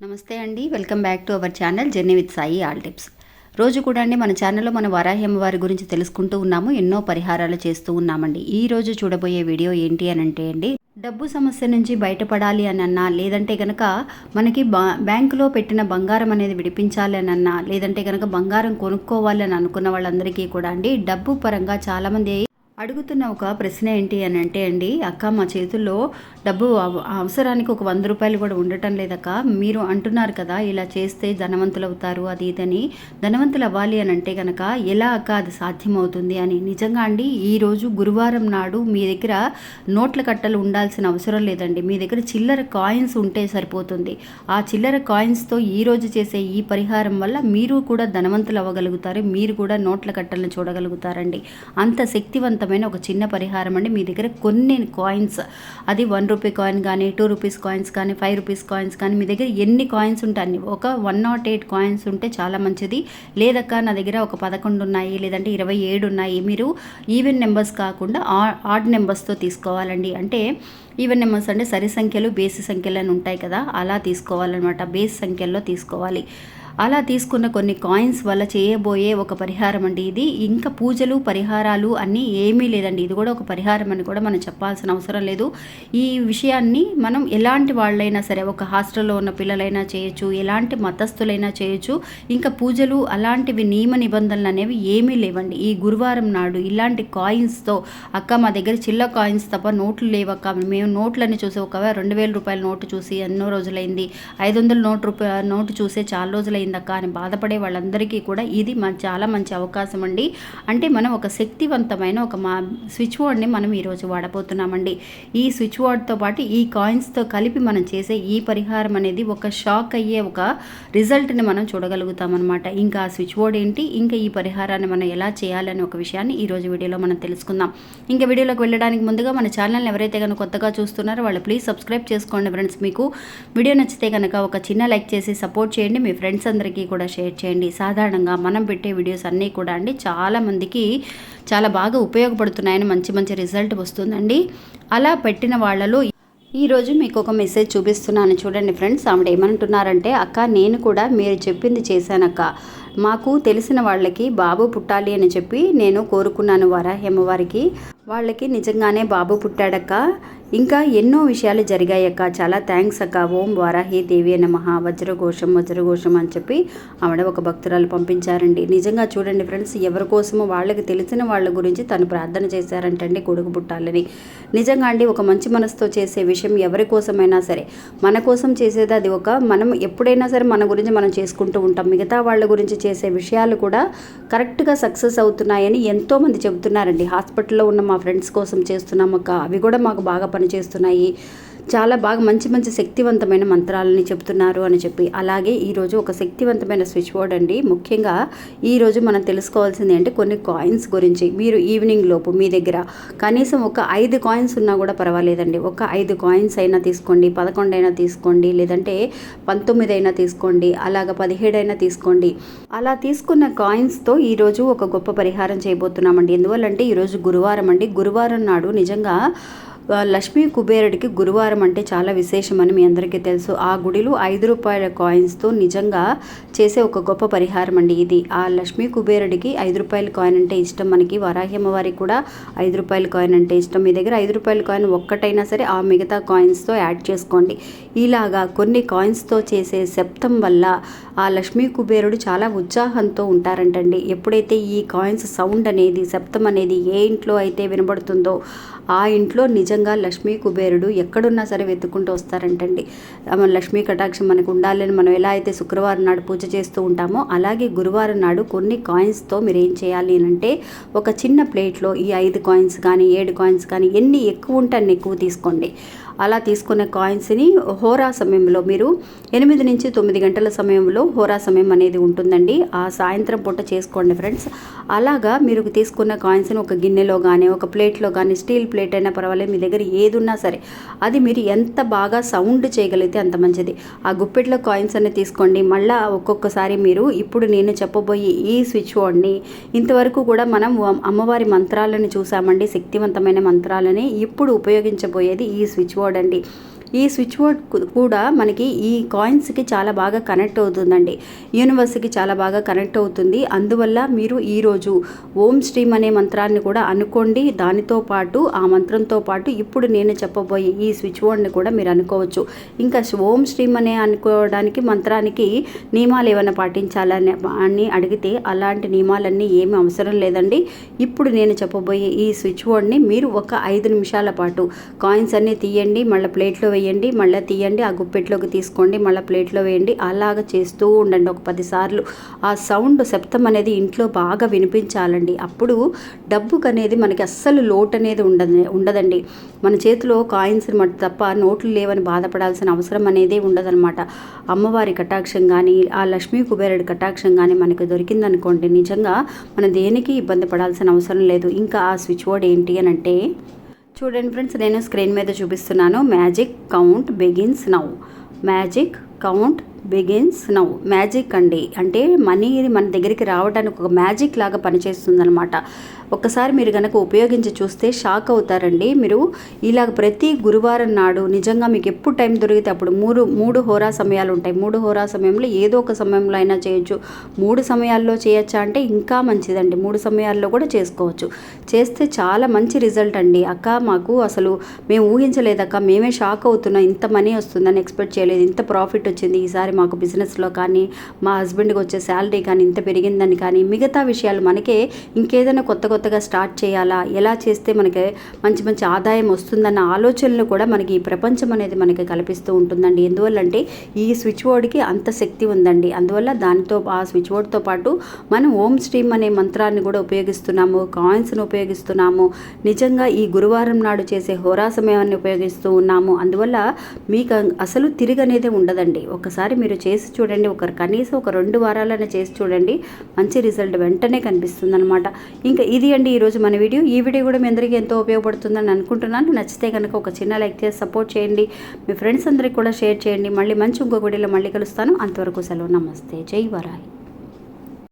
నమస్తే అండి. Welcome back to our channel journey with Sai all tips. రోజు కూడా అండి మన ఛానల్లో మన వరాహ్యం వారి గురించి తెలుసుకుంటూ ఉన్నాము ఎన్నో పరిహారాలు చేస్తూ ఉన్నామండి. ఈ రోజు చూడబోయే వీడియో ఏంటి అని అంటే అండి డబ్బు సమస్య నుంచి బయటపడాలి అని అన్నా లేదంటే కనుక మనకి బా బ్యాంకులో పెట్టిన బంగారం అనేది విడిపించాలి అని అన్నా లేదంటే కనుక బంగారం కొనుక్కోవాలి అని అనుకున్న వాళ్ళందరికీ కూడా అండి డబ్బు పరంగా చాలామంది అడుగుతున్న ఒక ప్రశ్న ఏంటి అని అంటే అండి అక్క మా చేతుల్లో డబ్బు అవ- అవసరానికి ఒక వంద రూపాయలు కూడా ఉండటం లేదక్క. మీరు అంటున్నారు కదా ఇలా చేస్తే ధనవంతులు అవుతారు అది ఇదని ధనవంతులు అవ్వాలి అని అంటే కనుక ఎలా అక్క అది సాధ్యమవుతుంది? అని. నిజంగా అండి ఈరోజు గురువారం నాడు మీ దగ్గర నోట్ల కట్టలు ఉండాల్సిన అవసరం లేదండి. మీ దగ్గర చిల్లర కాయిన్స్ ఉంటే సరిపోతుంది. ఆ చిల్లర కాయిన్స్తో ఈ రోజు చేసే ఈ పరిహారం వల్ల మీరు కూడా ధనవంతులు అవ్వగలుగుతారు మీరు కూడా నోట్ల కట్టలను చూడగలుగుతారండి. అంత శక్తివంతమైన ఒక చిన్న పరిహారం అండి. మీ దగ్గర కొన్ని కాయిన్స్ అది వన్ రూపీ కాయిన్ కానీ టూ రూపీస్ కాయిన్స్ కానీ ఫైవ్ రూపీస్ కాయిన్స్ కానీ మీ దగ్గర ఎన్ని కాయిన్స్ ఉంటే అన్ని ఒక వన్ నాట్ ఎయిట్ కాయిన్స్ ఉంటే చాలా మంచిది. లేదక్క నా దగ్గర ఒక పదకొండు ఉన్నాయి లేదంటే ఇరవై ఏడు ఉన్నాయి. మీరు ఈవెన్ నెంబర్స్ కాకుండా ఆడ్ నెంబర్స్తో తీసుకోవాలండి. అంటే ఈవెన్ నెంబర్స్ అంటే సరి సంఖ్యలు బేసి సంఖ్యలు అని ఉంటాయి కదా అలా తీసుకోవాలన్నమాట. బేస్ సంఖ్యల్లో తీసుకోవాలి. అలా తీసుకున్న కొన్ని కాయిన్స్ వల్ల చేయబోయే ఒక పరిహారం అండి. ఇది ఇంకా పూజలు పరిహారాలు అన్నీ ఏమీ లేదండి. ఇది కూడా ఒక పరిహారం అని కూడా మనం చెప్పాల్సిన అవసరం లేదు. ఈ విషయాన్ని మనం ఎలాంటి వాళ్ళైనా సరే ఒక హాస్టల్లో ఉన్న పిల్లలైనా చేయొచ్చు ఎలాంటి మతస్థులైనా చేయొచ్చు. ఇంకా పూజలు అలాంటివి నియమ నిబంధనలు అనేవి ఏమీ లేవండి. ఈ గురువారం నాడు ఇలాంటి కాయిన్స్తో అక్క మా దగ్గర చిల్ల కాయిన్స్ తప్ప నోట్లు లేవక్క మేము నోట్లని చూసి ఒక రెండు వేల రూపాయల నోటు చూసి ఎన్నో రోజులైంది. ఐదు వందల నోటు రూపాయ నోటు చూసే చాలా అయిందక్క అని బాధపడే వాళ్ళందరికీ కూడా ఇది చాలా మంచి అవకాశం అండి. అంటే మనం ఒక శక్తివంతమైన ఒక మా స్విచ్ బోర్డ్ని మనం ఈరోజు వాడబోతున్నామండి. ఈ స్విచ్ బోర్డ్తో పాటు ఈ కాయిన్స్తో కలిపి మనం చేసే ఈ పరిహారం అనేది ఒక షాక్ అయ్యే ఒక రిజల్ట్ని మనం చూడగలుగుతాం అనమాట ఇంకా ఆ స్విచ్ బోర్డ్ ఏంటి? ఇంకా ఈ పరిహారాన్ని మనం ఎలా చేయాలనే ఒక విషయాన్ని ఈ రోజు వీడియోలో మనం తెలుసుకుందాం. ఇంకా వీడియోలోకి వెళ్ళడానికి ముందుగా మన ఛానల్ని ఎవరైతే కనుక కొత్తగా చూస్తున్నారో వాళ్ళు ప్లీజ్ సబ్స్క్రైబ్ చేసుకోండి ఫ్రెండ్స్. మీకు వీడియో నచ్చితే కనుక ఒక చిన్న లైక్ చేసి సపోర్ట్ చేయండి. మీ ఫ్రెండ్స్ అందరికీ కూడా షేర్ చేయండి. సాధారణంగా మనం పెట్టే వీడియోస్ అన్నీ కూడా అండి చాలామందికి చాలా బాగా ఉపయోగపడుతున్నాయని మంచి మంచి రిజల్ట్ వస్తుందండి. అలా పెట్టిన వాళ్ళలో ఈరోజు మీకు ఒక మెసేజ్ చూపిస్తున్నాను. చూడండి ఫ్రెండ్స్ ఆవిడ ఏమంటున్నారంటే అక్క నేను కూడా మీరు చెప్పింది చేశానక్క మాకు తెలిసిన వాళ్ళకి బాబు పుట్టాలి అని చెప్పి నేను కోరుకున్నాను వారా వారికి వాళ్ళకి నిజంగానే బాబు పుట్టాడక్క. ఇంకా ఎన్నో విషయాలు జరిగాయక్క చాలా థ్యాంక్స్ అక్క. ఓం వారాహి దేవి నమః. వజ్రఘోషం వజ్రఘోషం అని చెప్పి ఆవిడ ఒక భక్తురాలు పంపించారండి. నిజంగా చూడండి ఫ్రెండ్స్ ఎవరి కోసమో వాళ్ళకి తెలిసిన వాళ్ళ గురించి తను ప్రార్థన చేశారంటండి కొడుకు పుట్టాలని. నిజంగా అండి ఒక మంచి మనసుతో చేసే విషయం ఎవరి కోసమైనా సరే. మన కోసం చేసేది అది ఒక మనం ఎప్పుడైనా సరే మన గురించి మనం చేసుకుంటూ ఉంటాం. మిగతా వాళ్ళ గురించి చేసే విషయాలు కూడా కరెక్ట్గా సక్సెస్ అవుతున్నాయని ఎంతోమంది చెబుతున్నారండి. హాస్పిటల్లో ఉన్న మా ఫ్రెండ్స్ కోసం చేస్తున్నాం అక్క. అవి కూడా మాకు బాగా పనిచేస్తున్నాయి. చాలా బాగా మంచి మంచి శక్తివంతమైన మంత్రాలని చెప్తున్నారు అని చెప్పి. అలాగే ఈరోజు ఒక శక్తివంతమైన స్విచ్ బోర్డ్ అండి. ముఖ్యంగా ఈరోజు మనం తెలుసుకోవాల్సింది అంటే కొన్ని కాయిన్స్ గురించి. మీరు ఈవినింగ్ లోపు మీ దగ్గర కనీసం ఒక ఐదు కాయిన్స్ ఉన్నా కూడా పర్వాలేదండి. ఒక ఐదు కాయిన్స్ అయినా తీసుకోండి పదకొండు అయినా తీసుకోండి లేదంటే పంతొమ్మిది అయినా తీసుకోండి అలాగ పదిహేడు అయినా తీసుకోండి. అలా తీసుకున్న కాయిన్స్తో ఈరోజు ఒక గొప్ప పరిహారం చేయబోతున్నామండి. ఎందువల్లంటే ఈరోజు గురువారం అండి. గురువారం నాడు నిజంగా లక్ష్మీ కుబేరుడికి గురువారం అంటే చాలా విశేషమని మీ అందరికీ తెలుసు. ఆ గుడిలో ఐదు రూపాయల కాయిన్స్తో నిజంగా చేసే ఒక గొప్ప పరిహారం అండి ఇది. ఆ లక్ష్మీ కుబేరుడికి ఐదు రూపాయల కాయిన్ అంటే ఇష్టం. మనకి వరాహ్యమ్మ వారికి కూడా ఐదు రూపాయల కాయిన్ అంటే ఇష్టం. మీ దగ్గర ఐదు రూపాయల కాయిన్ ఒక్కటైనా సరే ఆ మిగతా కాయిన్స్తో యాడ్ చేసుకోండి. ఇలాగా కొన్ని కాయిన్స్తో చేసే శబ్దం వల్ల ఆ లక్ష్మీ కుబేరుడు చాలా ఉత్సాహంతో ఉంటారంటండి. ఎప్పుడైతే ఈ కాయిన్స్ సౌండ్ అనేది శబ్దం అనేది ఏ ఇంట్లో అయితే వినబడుతుందో ఆ ఇంట్లో నిజంగా లక్ష్మీ కుబేరుడు ఎక్కడున్నా సరే వెతుక్కుంటూ వస్తారంటండి. లక్ష్మీ కటాక్షం మనకు ఉండాలని మనం ఎలా అయితే శుక్రవారం నాడు పూజ చేస్తూ ఉంటామో అలాగే గురువారం నాడు కొన్ని కాయిన్స్తో మీరు ఏం చేయాలి అని అంటే ఒక చిన్న ప్లేట్లో ఈ ఐదు కాయిన్స్ కానీ ఏడు కాయిన్స్ కానీ ఎన్ని ఎక్కువ ఉంటే అన్ని ఎక్కువ తీసుకోండి. అలా తీసుకున్న కాయిన్స్ని హోరా సమయంలో మీరు ఎనిమిది నుంచి తొమ్మిది గంటల సమయంలో హోరా సమయం అనేది ఉంటుందండి. ఆ సాయంత్రం పూట చేసుకోండి ఫ్రెండ్స్. అలాగా మీరు తీసుకున్న కాయిన్స్ని ఒక గిన్నెలో కానీ ఒక ప్లేట్లో కానీ స్టీల్ ప్లేట్ అయినా పర్వాలేదు మీ దగ్గర ఏది ఉన్నా సరే అది మీరు ఎంత బాగా సౌండ్ చేయగలిగితే అంత మంచిది. ఆ గుప్పెట్లో కాయిన్స్ అన్ని తీసుకోండి. మళ్ళీ ఒక్కొక్కసారి మీరు ఇప్పుడు నేను చెప్పబోయే ఈ స్విచ్ బోర్డ్ని ఇంతవరకు కూడా మనం అమ్మవారి మంత్రాలను చూసామండి. శక్తివంతమైన మంత్రాలని ఇప్పుడు ఉపయోగించబోయేది ఈ స్విచ్ బోర్డ్ అండి ఈ స్విచ్ బోర్డ్ కూడా మనకి ఈ కాయిన్స్కి చాలా బాగా కనెక్ట్ అవుతుందండి. యూనివర్స్కి చాలా బాగా కనెక్ట్ అవుతుంది. అందువల్ల మీరు ఈరోజు ఓం స్ట్రీమ్ అనే మంత్రాన్ని కూడా అనుకోండి. దానితో పాటు ఆ మంత్రంతో పాటు ఇప్పుడు నేను చెప్పబోయే ఈ స్విచ్ బోర్డ్ని కూడా మీరు అనుకోవచ్చు. ఇంకా ఓం స్ట్రీమ్ అనే అనుకోవడానికి మంత్రానికి నియమాలు ఏమైనా పాటించాలని అని అడిగితే అలాంటి నియమాలన్నీ ఏమీ అవసరం లేదండి. ఇప్పుడు నేను చెప్పబోయే ఈ స్విచ్ బోర్డ్ని మీరు ఒక ఐదు నిమిషాల పాటు కాయిన్స్ అన్నీ తీయండి. మళ్ళీ ప్లేట్లో వేయండి మళ్ళీ తీయండి ఆ గుప్పెట్లోకి తీసుకోండి మళ్ళీ ప్లేట్లో వేయండి అలాగ చేస్తూ ఉండండి ఒక పదిసార్లు ఆ సౌండ్ శబ్దం అనేది ఇంట్లో బాగా వినిపించాలండి. అప్పుడు డబ్బుకు అనేది మనకి అస్సలు లోటు అనేది ఉండదు ఉండదండి. మన చేతిలో కాయిన్స్ మట్ తప్ప నోట్లు లేవని బాధపడాల్సిన అవసరం అనేది ఉండదన్నమాట. అమ్మవారి కటాక్షం కానీ ఆ లక్ష్మీ కుబేరుడి కటాక్షం కానీ మనకు దొరికిందనుకోండి నిజంగా మనం దేనికి ఇబ్బంది పడాల్సిన అవసరం లేదు. ఇంకా ఆ స్విచ్ బోర్డ్ ఏంటి అని అంటే చూడండి ఫ్రెండ్స్ నేను స్క్రీన్ మీద చూపిస్తున్నాను. Magic count begins now. Magic count begins now magic అండి. అంటే మనీ మన దగ్గరికి రావడానికి ఒక మ్యాజిక్ లాగా పనిచేస్తుందన్నమాట. ఒక్కసారి మీరు కనుక ఉపయోగించి చూస్తే షాక్ అవుతారండి. మీరు ఇలాగ ప్రతి గురువారం నాడు నిజంగా మీకు ఎప్పుడు టైం దొరికితే అప్పుడు మూడు మూడు హోరా సమయాలు ఉంటాయి. మూడు హోరా సమయంలో ఏదో ఒక సమయంలో అయినా చేయొచ్చు. మూడు సమయాల్లో చేయొచ్చా అంటే ఇంకా మంచిదండి. మూడు సమయాల్లో కూడా చేసుకోవచ్చు. చేస్తే చాలా మంచి రిజల్ట్ అండి. అక్క మాకు అసలు మేము ఊహించలేదక్క. మేమే షాక్ అవుతున్నాం. ఇంత మనీ వస్తుందని ఎక్స్పెక్ట్ చేయలేదు. ఇంత ప్రాఫిట్ వచ్చింది. ఈసారి మాకు బిజినెస్లో కానీ మా హస్బెండ్కి వచ్చే శాలరీ కానీ ఇంత పెరిగిందని కానీ మిగతా విషయాలు మనకే ఇంకేదైనా కొత్త కొత్తగా స్టార్ట్ చేయాలా? ఎలా చేస్తే మనకి మంచి మంచి ఆదాయం వస్తుందన్న ఆలోచనలు కూడా మనకి ఈ ప్రపంచం అనేది మనకి కల్పిస్తూ ఉంటుందండి. ఎందువల్లంటే ఈ స్విచ్ బోర్డ్కి అంత శక్తి ఉందండి. అందువల్ల దానితో ఆ స్విచ్ బోర్డ్తో పాటు మనం ఓం స్ట్రీమ్ అనే మంత్రాన్ని కూడా ఉపయోగిస్తున్నాము కాయిన్స్ను ఉపయోగిస్తున్నాము. నిజంగా ఈ గురువారం నాడు చేసే హోరా సమయాన్ని ఉపయోగిస్తూ ఉన్నాము. అందువల్ల మీకు అసలు తిరిగి అనేది ఉండదండి. ఒకసారి మీరు చేసి చూడండి. ఒకరు కనీసం ఒక రెండు వారాలైనా చేసి చూడండి. మంచి రిజల్ట్ వెంటనే కనిపిస్తుంది అనమాట ఇంకా ఇది అండి ఈరోజు మన వీడియో. ఈ వీడియో కూడా మీ అందరికీ ఎంతో ఉపయోగపడుతుందని అనుకుంటున్నాను. నచ్చితే కనుక ఒక చిన్న లైక్ చేసి సపోర్ట్ చేయండి. మీ ఫ్రెండ్స్ అందరికీ కూడా షేర్ చేయండి. మళ్ళీ మంచి ఇంకొక వీడియోలో మళ్ళీ కలుస్తాను. అంతవరకు సెలవు. నమస్తే. జై వరాయి.